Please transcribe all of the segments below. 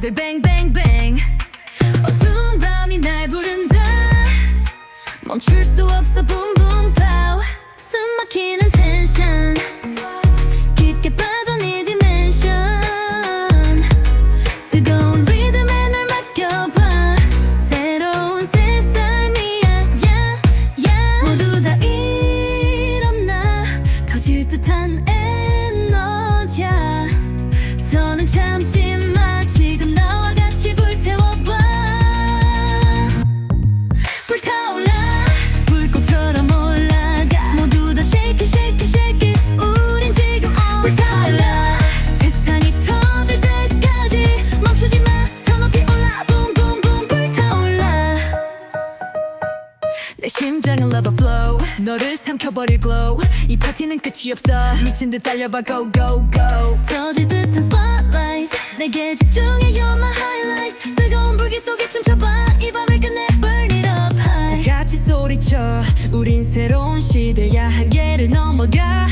다들 뱅뱅뱅. 어두운 밤이 날 부른다 멈출 수 없어 붐붐 파우 숨 막히는 텐션. 깊게 빠져 네 디멘션 뜨거운 리듬에 날 맡겨봐. 새로운 세상이야. yeah. 모두 다 일어나. 터질 듯한 에 심장은 love flow. 너를 삼켜버릴 glow. 이 파티는 끝이 없어. 미친 듯 달려봐 go go go. 터질 듯한 spotlight. 내게 집중해 you're my highlight. 뜨거운 불길 속에 춤춰봐. 이 밤을 끝내 burn it up high. 같이 소리쳐. 우린 새로운 시대야. 한계를 넘어가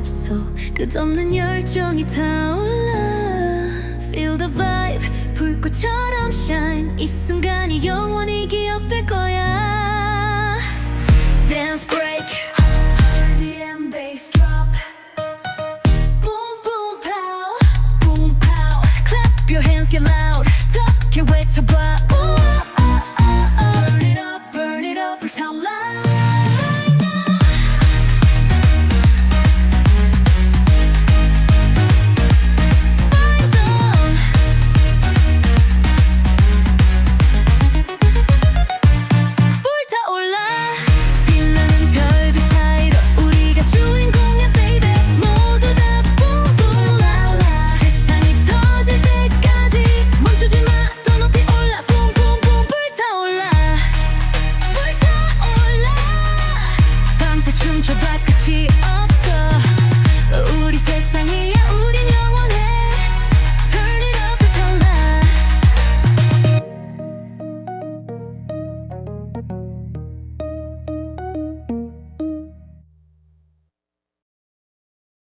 없어. 끝없는 열정이 타올라. Feel the vibe. 불꽃처럼 shine. 이 순간이 영원히 기억될 거야. Dance break. RDM bass drop. Boom boom pow. Boom pow. Clap your hands get loud. 더 외쳐봐. to black, she up.